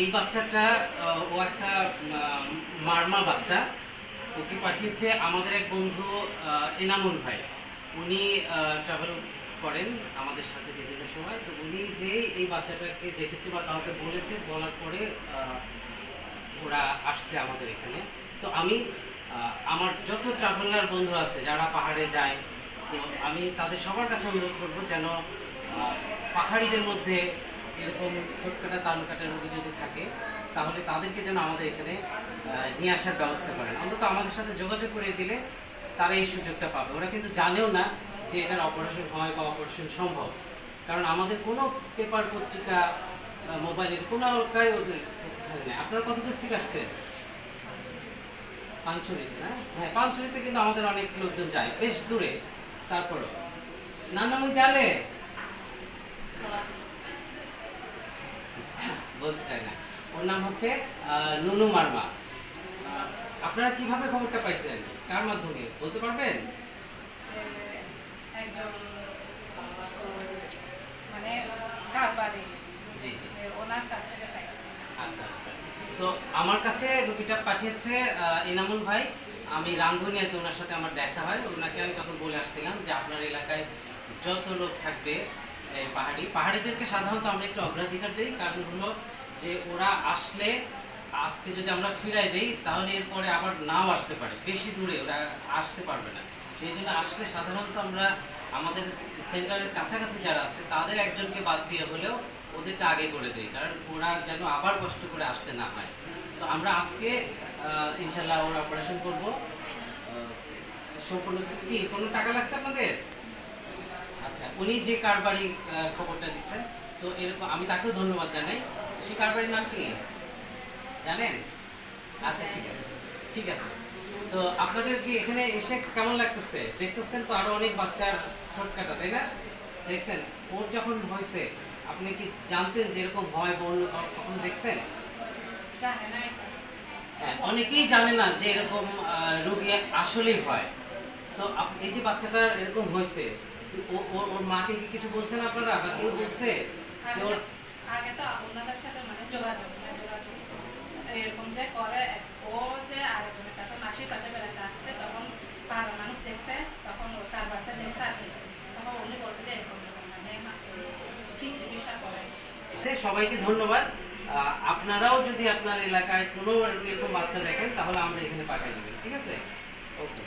এই বাচ্চাটা ও একটা মারমা বাচ্চা। ওকে পাঠিয়েছে আমাদের এক বন্ধু এনামুল ভাই। উনি ট্রাভেল করেন আমাদের সাথে বিভিন্ন সময়। তো উনি যে এই বাচ্চাটাকে দেখেছে বা কাউকে বলেছে, বলার পরে ওরা আসছে আমাদের এখানে। তো আমি আমার যত ট্রাভেলার বন্ধু আছে, যারা পাহাড়ে যায়, তো আমি তাদের সবার কাছে অনুরোধ করব যেন পাহাড়িদের মধ্যে এরকম ছোটকাটা তালুকাটা রোগী যদি থাকে, তাহলে তাদেরকে যেন আমাদের এখানে নিয়ে আসার ব্যবস্থা করেন। অন্তত আমাদের সাথে যোগাযোগ করে দিলে তারা এই সুযোগটা পাবে। ওরা কিন্তু জানেও না যে এটার অপারেশন হয় বা অপারেশন সম্ভব। কারণ আমাদের কোনো পেপার পত্রিকা মোবাইলের কোনো কাজ ওদের আপনারা কত দূর থেকে আসছেন? পাঞ্চুরিতে না? হ্যাঁ পাঞ্চুরিতে কিন্তু আমাদের অনেক লোকজন যায়, বেশ দূরে। তারপরও। নানামুই জালে বলতে চাই না। ওর নাম হচ্ছে নুনু মার্মা। আপনারা কীভাবে খবরটা পাইছেন? কার মাধ্যমে? বলতে পারবেন? মানে জি জি। ওনার কাছ থেকে আচ্ছা আচ্ছা। তো আমার কাছে রুগীটা পাঠিয়েছে আহ, এনামুল ভাই। আমি রাঙ্গুনিয়াতে ওনার সাথে আমার দেখা হয়। ওনাকে আমি তখন বলে আসছিলাম যে আপনার এলাকায় যত লোক থাকবে পাহাড়ি পাহাড়িদেরকে সাধারণত আমরা একটু অগ্রাধিকার দিই। কারণ হলো যে ওরা আসলে আজকে যদি আমরা ফিরাই দিই, তাহলে এরপরে আবার নাও আসতে পারে। বেশি দূরে ওরা আসতে পারবে না। সেই জন্য আসলে সাধারণত আমরা আমাদের সেন্টারের কাছাকাছি যারা আছে, তাদের একজনকে বাদ দিয়ে হলেও ওদেরটা আগে করে দিই, কারণ ওরা যেন আবার কষ্ট করে আসতে না হয় তো আমরা আজকে ইনশাল্লাহ ওর অপারেশন করব। সম্পূর্ণ কি? কোনো টাকা লাগছে আপনাদের? আচ্ছা উনি যে কারবারি খবরটা দিচ্ছেন, তো এরকম আমি তাকেও ধন্যবাদ জানাই। সে কারবারির নাম কি? জানেন? আচ্ছা ঠিক আছে। ঠিক আছে। তো আপনাদের কি এখানে এসে কেমন লাগতেছে? দেখতেছেন তো আরও অনেক বাচ্চার ঠোঁটকাটা তাই না? দেখছেন? ওর যখন হয়েছে আপনি কি জানতেন যে এরকম হয় বা অন্য কখনো দেখছেন। হ্যাঁ, অনেকেই জানে না যে এরকম রোগী আসলেই হয়। তো এই যে বাচ্চাটা এরকম হয়েছে ওর মাকে কি কিছু বলছেন আপনারা? বা কেউ বলছে? যে ওর তো- আগে তো ওনাদের সাথে মানে যোগাযোগ যোগাযোগ এরকম যে করে, ও যে আরেকজনের কাছে মাসির কাছে বেড়াতে আসছে, তখন পাড়া মানুষ দেখছে, তখন ও তার বাড়িতে দেখছে আর তখন উনি বলছে যে এরকম মানে ফ্রি চিকিৎসা করে। সবাইকে ধন্যবাদ। আপনারাও যদি আপনার এলাকায় কোনো এরকম বাচ্চা দেখেন, তাহলে আমাদের এখানে পাঠিয়ে দেবেন, ঠিক আছে? ওকে।